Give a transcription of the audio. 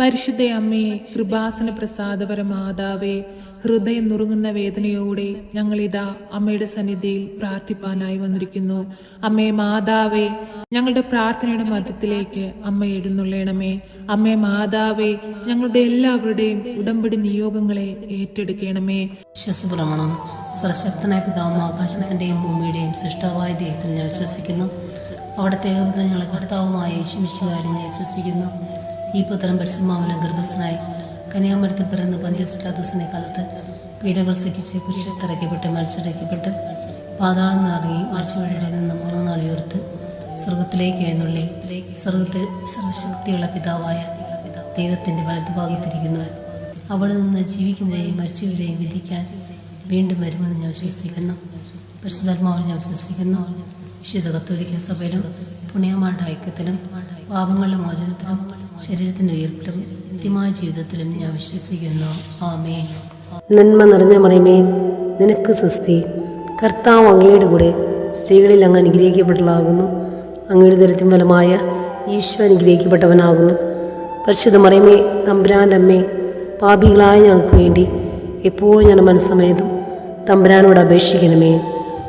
പരിശുദ്ധ അമ്മയെ കൃപാസന പ്രസാദപര മാതാവേ ഹൃദയം നുറുങ്ങുന്ന വേദനയോടെ ഞങ്ങൾ ഇതാ അമ്മയുടെ സന്നിധിയിൽ പ്രാർത്ഥിപ്പാനായി വന്നിരിക്കുന്നു. അമ്മേ മാതാവേ ഞങ്ങളുടെ പ്രാർത്ഥനയുടെ മധ്യത്തിലേക്ക് അമ്മ എഴുന്നള്ളണമേ. അമ്മേ മാതാവേ ഞങ്ങളുടെ എല്ലാവരുടെയും ഉടമ്പടി നിയോഗങ്ങളെ ഏറ്റെടുക്കണമേ. വിശ്വസപ്രമണം സർശക്തനായ പിതാവും ആകാശത്തിന്റെയും ഭൂമിയുടെയും സൃഷ്ടാവായ ദൈവത്തിൽ ഞാൻ വിശ്വസിക്കുന്നു. അവിടത്തെ ഞങ്ങളുടെ കർത്താവുമായ യേശുമിശുകാരി ഞാൻ വിശ്വസിക്കുന്നു. ഈ പുത്രൻ പരിശുമാവനം ഗർഭസ്ഥനായി കന്യാമരത്തിൽ പിറന്ന് പന്ത്യസ്പ്ലാദൂസിനെ കാലത്ത് പീഡകൾ സഹിച്ച് കുരിശത്തിറക്കപ്പെട്ട് മരിച്ചിറക്കപ്പെട്ട് പാതാളം നിറങ്ങി മരിച്ചുവഴിയുടെ നിന്ന് മൂന്ന് നാളിയോർത്ത് സ്വർഗത്തിലേക്ക് എഴുന്നള്ളി സ്വർഗത്തിൽ സർവശക്തിയുള്ള പിതാവായ ദൈവത്തിന്റെ വലതുഭാഗത്തിരിക്കുന്നു. അവിടെ നിന്ന് ജീവിക്കുന്നവരെയും മരിച്ചവരെയും വിധിക്കാൻ വീണ്ടും വരുമെന്ന് ഞാൻ വിശ്വസിക്കുന്നു. പരിശുദ്ധാത്മാവിൽ ഞാൻ വിശ്വസിക്കുന്നു. വിശുദ്ധ കത്തോലിക്ക സഭയിലും പുണ്യമാരുടെ ഐക്യത്തിലും പാപങ്ങളുടെ മോചനത്തിലും ശരീരത്തിന്റെ ഉയർപ്പിലും നിത്യമായ ജീവിതത്തിലും ഞാൻ വിശ്വസിക്കുന്നു. ആമേ നന്മ നിറഞ്ഞ മറിമേ നിനക്ക് സുസ്തി കർത്താവ് അങ്ങയുടെ കൂടെ സ്ത്രീകളിൽ അങ്ങ് അനുഗ്രഹിക്കപ്പെട്ടതാകുന്നു അങ്ങയുടെ ദരിദ്രം ഫലമായ ഈശോ അനുഗ്രഹിക്കപ്പെട്ടവനാകുന്നു. പരിശുദ്ധ മറിയമേ തമ്പുരാന്റെ അമ്മേ പാപികളായ ഞങ്ങൾക്ക് വേണ്ടി എപ്പോഴും ഞാൻ മനസ്സമേതും തമ്പുരാനോട് അപേക്ഷിക്കണമേ.